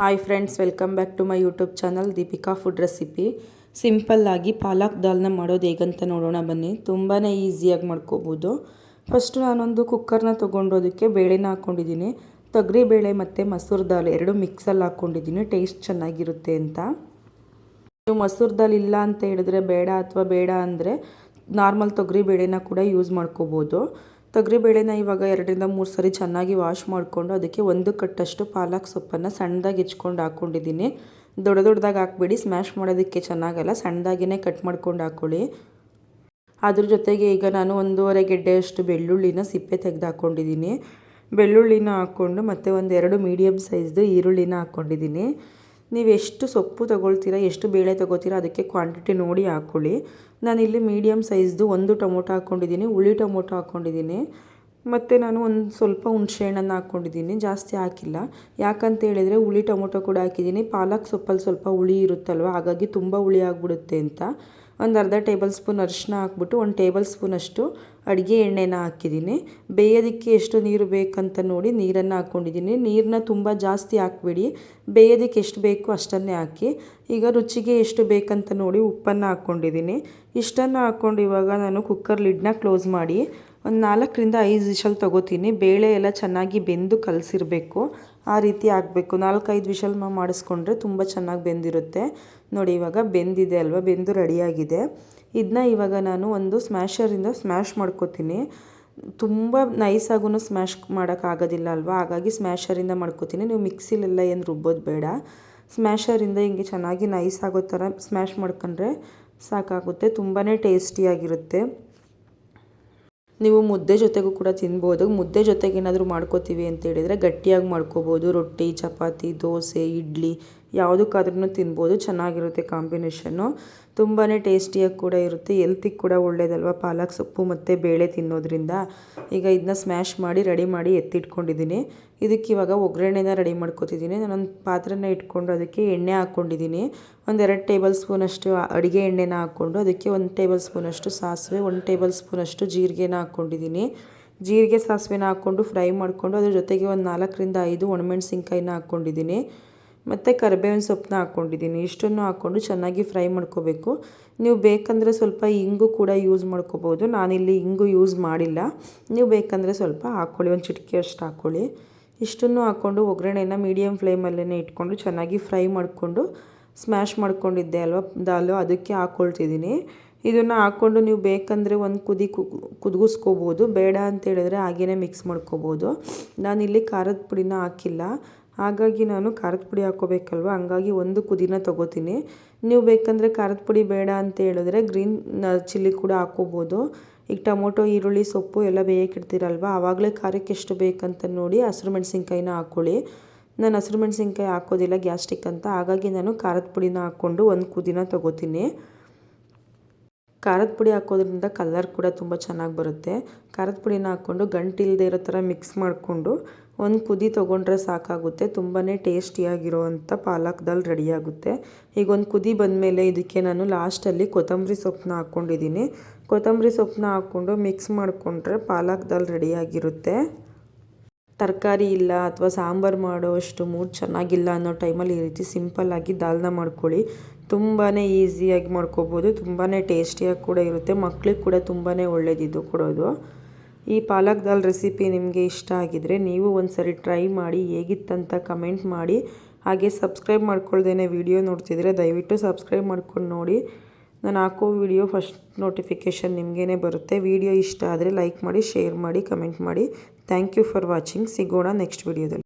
Hi friends welcome back to my YouTube channel Deepika food recipe ಸಿಂಪಲ್ಲಾಗಿ ಪಾಲಕ್ ದಾಲ್ನ ಮಾಡೋದು ಹೇಗಂತ ನೋಡೋಣ ಬನ್ನಿ. ತುಂಬಾ ಈಸಿಯಾಗಿ ಮಾಡ್ಕೋಬೋದು. ಫಸ್ಟು ನಾನೊಂದು ಕುಕ್ಕರ್ನ ತೊಗೊಂಡೋದಕ್ಕೆ ಬೇಳೆನ ಹಾಕ್ಕೊಂಡಿದ್ದೀನಿ ತೊಗರಿ ಬೇಳೆ ಮತ್ತು ಮಸೂರ್ ದಾಲ್ ಎರಡು ಮಿಕ್ಸಲ್ಲಿ ಹಾಕ್ಕೊಂಡಿದ್ದೀನಿ ಟೇಸ್ಟ್ ಚೆನ್ನಾಗಿರುತ್ತೆ ಅಂತ. ನೀವು ಮಸೂರ್ ದಾಲ್ ಇಲ್ಲ ಅಂತ ಹೇಳಿದ್ರೆ ಬೇಡ ಅಥವಾ ಬೇಡ ಅಂದರೆ ನಾರ್ಮಲ್ ತೊಗರಿ ಬೇಳೆನ ಕೂಡ ಯೂಸ್ ಮಾಡ್ಕೋಬೋದು. ತೊಗರಿಬೇಳೆನ ಇವಾಗ ಎರಡರಿಂದ ಮೂರು ಸರಿ ಚೆನ್ನಾಗಿ ವಾಶ್ ಮಾಡಿಕೊಂಡು ಅದಕ್ಕೆ ಒಂದು ಕಟ್ಟಷ್ಟು ಪಾಲಕ್ ಸೊಪ್ಪನ್ನು ಸಣ್ಣದಾಗಿ ಹೆಚ್ಕೊಂಡು ಹಾಕ್ಕೊಂಡಿದ್ದೀನಿ ದೊಡ್ಡ ದೊಡ್ಡದಾಗಿ ಹಾಕ್ಬೇಡಿ ಸ್ಮ್ಯಾಶ್ ಮಾಡೋದಕ್ಕೆ ಚೆನ್ನಾಗಲ್ಲ ಸಣ್ಣದಾಗಿಯೇ ಕಟ್ ಮಾಡ್ಕೊಂಡು ಹಾಕ್ಕೊಳ್ಳಿ ಅದ್ರ ಜೊತೆಗೆ ಈಗ ನಾನು ಒಂದೂವರೆ ಗೆಡ್ಡೆಯಷ್ಟು ಬೆಳ್ಳುಳ್ಳಿನ ಸಿಪ್ಪೆ ತೆಗೆದು ಹಾಕ್ಕೊಂಡಿದ್ದೀನಿ ಬೆಳ್ಳುಳ್ಳಿನ ಹಾಕ್ಕೊಂಡು ಮತ್ತು ಒಂದು ಎರಡು ಮೀಡಿಯಮ್ ಸೈಜ್ದು ಈರುಳ್ಳಿನ ಹಾಕ್ಕೊಂಡಿದ್ದೀನಿ ನೀವು ಎಷ್ಟು ಸೊಪ್ಪು ತೊಗೊಳ್ತೀರಾ, ಎಷ್ಟು ಬೇಳೆ ತೊಗೋತೀರಾ ಅದಕ್ಕೆ ಕ್ವಾಂಟಿಟಿ ನೋಡಿ ಹಾಕ್ಕೊಳ್ಳಿ ನಾನಿಲ್ಲಿ ಮೀಡಿಯಮ್ ಸೈಜ್ದು ಒಂದು ಟೊಮೊಟೊ ಹಾಕ್ಕೊಂಡಿದ್ದೀನಿ, ಹುಳಿ ಟೊಮೊಟೊ ಹಾಕ್ಕೊಂಡಿದ್ದೀನಿ. ಮತ್ತು ನಾನು ಒಂದು ಸ್ವಲ್ಪ ಹುಣಸೆಹಣ್ಣನ್ನು ಹಾಕ್ಕೊಂಡಿದ್ದೀನಿ, ಜಾಸ್ತಿ ಹಾಕಿಲ್ಲ. ಯಾಕಂತ ಹೇಳಿದರೆ ಹುಳಿ ಟೊಮೊಟೊ ಕೂಡ ಹಾಕಿದ್ದೀನಿ, ಪಾಲಕ್ ಸೊಪ್ಪಲ್ಲಿ ಸ್ವಲ್ಪ ಹುಳಿ ಇರುತ್ತಲ್ವ, ಹಾಗಾಗಿ ತುಂಬ ಹುಳಿ ಆಗಿಬಿಡುತ್ತೆ ಅಂತ. ಒಂದು ಅರ್ಧ ಟೇಬಲ್ ಸ್ಪೂನ್ ಅರಿಶಿನ ಹಾಕ್ಬಿಟ್ಟು ಒಂದು ಟೇಬಲ್ ಸ್ಪೂನಷ್ಟು ಅಡುಗೆ ಎಣ್ಣೆನ ಹಾಕಿದ್ದೀನಿ. ಬೇಯೋದಕ್ಕೆ ಎಷ್ಟು ನೀರು ಬೇಕಂತ ನೋಡಿ ನೀರನ್ನು ಹಾಕ್ಕೊಂಡಿದ್ದೀನಿ. ನೀರನ್ನ ತುಂಬ ಜಾಸ್ತಿ ಹಾಕಬೇಡಿ. ಬೇಯೋದಕ್ಕೆ ಎಷ್ಟು ಬೇಕು ಅಷ್ಟನ್ನೇ ಹಾಕಿ. ಈಗ ರುಚಿಗೆ ಎಷ್ಟು ಬೇಕಂತ ನೋಡಿ ಉಪ್ಪನ್ನು ಹಾಕ್ಕೊಂಡಿದ್ದೀನಿ. ಇಷ್ಟನ್ನು ಹಾಕ್ಕೊಂಡು ಇವಾಗ ನಾನು ಕುಕ್ಕರ್ ಲಿಡ್ನ ಕ್ಲೋಸ್ ಮಾಡಿ ಒಂದು ನಾಲ್ಕರಿಂದ ಐದು ವಿಷಲ್ ತೊಗೋತೀನಿ. ಬೇಳೆ ಎಲ್ಲ ಚೆನ್ನಾಗಿ ಬೆಂದು ಕಲಸಿರಬೇಕು. ಆ ರೀತಿ ಆಗಬೇಕು. ನಾಲ್ಕೈದು ವಿಷಲ್ ಮಾಡಿಸ್ಕೊಂಡ್ರೆ ತುಂಬ ಚೆನ್ನಾಗಿ ಬೆಂದಿರುತ್ತೆ. ನೋಡಿ, ಇವಾಗ ಬೆಂದಿದೆ ಅಲ್ವಾ? ಬೆಂದು ರೆಡಿಯಾಗಿದೆ. ಇದನ್ನ ಇವಾಗ ನಾನು ಒಂದು ಸ್ಮ್ಯಾಶರಿಂದ ಸ್ಮ್ಯಾಶ್ ಮಾಡ್ಕೋತೀನಿ. ತುಂಬ ನೈಸಾಗೂ ಸ್ಮ್ಯಾಶ್ ಮಾಡೋಕ್ಕಾಗೋದಿಲ್ಲ ಅಲ್ವಾ? ಹಾಗಾಗಿ ಸ್ಮ್ಯಾಶರಿಂದ ಮಾಡ್ಕೋತೀನಿ. ನೀವು ಮಿಕ್ಸಿಲೆಲ್ಲ ಏನು ರುಬ್ಬೋದು ಬೇಡ. ಸ್ಮ್ಯಾಶರಿಂದ ಹಿಂಗೆ ಚೆನ್ನಾಗಿ ನೈಸ್ ಆಗೋ ಥರ ಸ್ಮ್ಯಾಶ್ ಮಾಡ್ಕೊಂಡ್ರೆ ಸಾಕಾಗುತ್ತೆ. ತುಂಬಾ ಟೇಸ್ಟಿಯಾಗಿರುತ್ತೆ. ನೀವು ಮುದ್ದೆ ಜೊತೆಗೂ ಕೂಡ ತಿನ್ಬೋದು. ಮುದ್ದೆ ಜೊತೆಗೆ ಏನಾದರೂ ಮಾಡ್ಕೋತೀವಿ ಅಂತ ಹೇಳಿದರೆ ಗಟ್ಟಿಯಾಗಿ ಮಾಡ್ಕೋಬೋದು. ರೊಟ್ಟಿ, ಚಪಾತಿ, ದೋಸೆ, ಇಡ್ಲಿ ಯಾವುದಕ್ಕಾದ್ರೂ ತಿನ್ಬೋದು. ಚೆನ್ನಾಗಿರುತ್ತೆ ಕಾಂಬಿನೇಷನ್ನು. ತುಂಬಾ ಟೇಸ್ಟಿಯಾಗಿ ಕೂಡ ಇರುತ್ತೆ. ಎಲ್ತಿಗೆ ಕೂಡ ಒಳ್ಳೇದಲ್ವ? ಪಾಲಕ್, ಸೊಪ್ಪು ಮತ್ತು ಬೇಳೆ ತಿನ್ನೋದ್ರಿಂದ. ಈಗ ಇದನ್ನ ಸ್ಮ್ಯಾಶ್ ಮಾಡಿ ರೆಡಿ ಮಾಡಿ ಎತ್ತಿಟ್ಕೊಂಡಿದ್ದೀನಿ. ಇದಕ್ಕೆ ಇವಾಗ ಒಗ್ಗರಣೆನ ರೆಡಿ ಮಾಡ್ಕೊತಿದ್ದೀನಿ. ನಾನೊಂದು ಪಾತ್ರೆನ ಇಟ್ಕೊಂಡು ಅದಕ್ಕೆ ಎಣ್ಣೆ ಹಾಕ್ಕೊಂಡಿದ್ದೀನಿ. ಒಂದೆರಡು ಟೇಬಲ್ ಸ್ಪೂನಷ್ಟು ಅಡುಗೆ ಎಣ್ಣೆನ ಹಾಕ್ಕೊಂಡು ಅದಕ್ಕೆ ಒಂದು ಟೇಬಲ್ ಸ್ಪೂನಷ್ಟು ಸಾಸಿವೆ, ಒಂದು ಟೇಬಲ್ ಸ್ಪೂನಷ್ಟು ಜೀರಿಗೆನ ಹಾಕ್ಕೊಂಡಿದ್ದೀನಿ. ಜೀರಿಗೆ, ಸಾಸಿವೆನ ಹಾಕ್ಕೊಂಡು ಫ್ರೈ ಮಾಡಿಕೊಂಡು ಅದ್ರ ಜೊತೆಗೆ ಒಂದು ನಾಲ್ಕರಿಂದ ಐದು ಒಣಮೆಣಸಿನ್ಕಾಯಿನ ಹಾಕ್ಕೊಂಡಿದ್ದೀನಿ. ಮತ್ತು ಕರಿಬೇವಿನ ಸೊಪ್ಪನ್ನ ಹಾಕ್ಕೊಂಡಿದ್ದೀನಿ. ಇಷ್ಟನ್ನು ಹಾಕ್ಕೊಂಡು ಚೆನ್ನಾಗಿ ಫ್ರೈ ಮಾಡ್ಕೋಬೇಕು. ನೀವು ಬೇಕಂದರೆ ಸ್ವಲ್ಪ ಇಂಗು ಕೂಡ ಯೂಸ್ ಮಾಡ್ಕೋಬೋದು. ನಾನಿಲ್ಲಿ ಇಂಗು ಯೂಸ್ ಮಾಡಿಲ್ಲ. ನೀವು ಬೇಕಂದರೆ ಸ್ವಲ್ಪ ಹಾಕ್ಕೊಳ್ಳಿ ಒಂದು ಚಿಟಿಕೆ ಅಷ್ಟು ಹಾಕ್ಕೊಳ್ಳಿ ಇಷ್ಟನ್ನು ಹಾಕ್ಕೊಂಡು ಒಗ್ಗರಣೆನ ಮೀಡಿಯಮ್ ಫ್ಲೇಮಲ್ಲೇ ಇಟ್ಕೊಂಡು ಚೆನ್ನಾಗಿ ಫ್ರೈ ಮಾಡಿಕೊಂಡು ಸ್ಮ್ಯಾಶ್ ಮಾಡ್ಕೊಂಡಿದ್ದೆ ಅಲ್ವಾ? ದಾಲು, ಅದಕ್ಕೆ ಹಾಕ್ಕೊಳ್ತಿದ್ದೀನಿ ಇದನ್ನು ಹಾಕ್ಕೊಂಡು ನೀವು ಬೇಕಂದರೆ ಒಂದು ಕುದಿ ಕುದಿಸ್ಕೋಬೋದು ಬೇಡ ಅಂತ ಹೇಳಿದ್ರೆ ಹಾಗೇ ಮಿಕ್ಸ್ ಮಾಡ್ಕೋಬೋದು. ನಾನಿಲ್ಲಿ ಖಾರದ ಪುಡಿನ ಹಾಕಿಲ್ಲ. ಹಾಗಾಗಿ ನಾನು ಖಾರದ ಪುಡಿ ಹಾಕ್ಕೋಬೇಕಲ್ವ? ಹಂಗಾಗಿ ಒಂದು ಕುದಿನ ತೊಗೋತೀನಿ. ನೀವು ಬೇಕಂದರೆ ಖಾರದ ಪುಡಿ ಬೇಡ ಅಂತ ಹೇಳಿದ್ರೆ ಗ್ರೀನ್ ಚಿಲ್ಲಿ ಕೂಡ ಹಾಕ್ಕೋಬೋದು. ಈಗ ಟೊಮೊಟೊ, ಈರುಳ್ಳಿ, ಸೊಪ್ಪು ಎಲ್ಲ ಬೇಯಕ್ಕಿಡ್ತೀರಲ್ವ ಆವಾಗಲೇ ಖಾರಕ್ಕೆ ಎಷ್ಟು ಬೇಕಂತ ನೋಡಿ ಹಸಿರು ಮೆಣಸಿನ್ಕಾಯಿನ ಹಾಕ್ಕೊಳ್ಳಿ ನಾನು ಹಸಿರು ಮೆಣಸಿನ್ಕಾಯಿ ಹಾಕೋದಿಲ್ಲ ಗ್ಯಾಸ್ಟಿಕ್ ಅಂತ. ಹಾಗಾಗಿ ನಾನು ಖಾರದ ಪುಡಿನ ಹಾಕ್ಕೊಂಡು ಒಂದು ಕುದಿನ ತೊಗೋತೀನಿ. ಖಾರದ ಪುಡಿ ಹಾಕೋದ್ರಿಂದ ಕಲರ್ ಕೂಡ ತುಂಬ ಚೆನ್ನಾಗಿ ಬರುತ್ತೆ. ಖಾರದ ಪುಡಿನ ಹಾಕ್ಕೊಂಡು ಗಂಟಿಲ್ಲದೆ ಇರೋ ಥರ ಮಿಕ್ಸ್ ಮಾಡಿಕೊಂಡು ಒಂದು ಕುದಿ ತೊಗೊಂಡ್ರೆ ಸಾಕಾಗುತ್ತೆ ತುಂಬಾ ಟೇಸ್ಟಿಯಾಗಿರುವಂಥ ಪಾಲಕ್ ದಾಲ್ ರೆಡಿಯಾಗುತ್ತೆ. ಈಗ ಒಂದು ಕುದಿ ಬಂದಮೇಲೆ ಇದಕ್ಕೆ ನಾನು ಲಾಸ್ಟಲ್ಲಿ ಕೊತ್ತಂಬರಿ ಸೊಪ್ಪನ್ನ ಹಾಕ್ಕೊಂಡಿದ್ದೀನಿ. ಕೊತ್ತಂಬರಿ ಸೊಪ್ಪನ್ನ ಹಾಕ್ಕೊಂಡು ಮಿಕ್ಸ್ ಮಾಡಿಕೊಂಡ್ರೆ ಪಾಲಕ್ ದಾಲ್ ರೆಡಿಯಾಗಿರುತ್ತೆ. ತರಕಾರಿ ಇಲ್ಲ ಅಥವಾ ಸಾಂಬಾರು ಮಾಡೋ ಅಷ್ಟು ಮೂಡ್ ಚೆನ್ನಾಗಿಲ್ಲ ಅನ್ನೋ ಟೈಮಲ್ಲಿ ಈ ರೀತಿ ಸಿಂಪಲ್ಲಾಗಿ ದಾಲ್ನ ಮಾಡ್ಕೊಳ್ಳಿ. ತುಂಬಾ ಈಸಿಯಾಗಿ ಮಾಡ್ಕೋಬೋದು ತುಂಬಾ ಟೇಸ್ಟಿಯಾಗಿ ಕೂಡ ಇರುತ್ತೆ, ಮಕ್ಳಿಗೆ ಕೂಡ ತುಂಬಾ ಒಳ್ಳೇದಿದ್ದು ಕೊಡೋದು. ಈ ಪಾಲಕ್ ದಾಲ್ ರೆಸಿಪಿ ನಿಮಗೆ ಇಷ್ಟ ಆಗಿದ್ರೆ ನೀವು ಒಂದು ಸರಿ ಟ್ರೈ ಮಾಡಿ ಹೇಗಿತ್ತಂತ ಕಮೆಂಟ್ ಮಾಡಿ. ಹಾಗೆ ಸಬ್ಸ್ಕ್ರೈಬ್ ಮಾಡ್ಕೊಳ್ದೇ ವಿಡಿಯೋ ನೋಡ್ತಿದ್ರೆ ದಯವಿಟ್ಟು ಸಬ್ಸ್ಕ್ರೈಬ್ ಮಾಡ್ಕೊಂಡು ನೋಡಿ. ನಾನು ಹಾಕೋ ವಿಡಿಯೋ ಫಸ್ಟ್ ನೋಟಿಫಿಕೇಷನ್ ನಿಮಗೇ ಬರುತ್ತೆ. ವಿಡಿಯೋ ಇಷ್ಟ ಆದರೆ ಲೈಕ್ ಮಾಡಿ ಶೇರ್ ಮಾಡಿ ಕಮೆಂಟ್ ಮಾಡಿ. ಥ್ಯಾಂಕ್ ಯು ಫಾರ್ ವಾಚಿಂಗ್ ಸಿಗೋಣ ನೆಕ್ಸ್ಟ್ ವಿಡಿಯೋದಲ್ಲಿ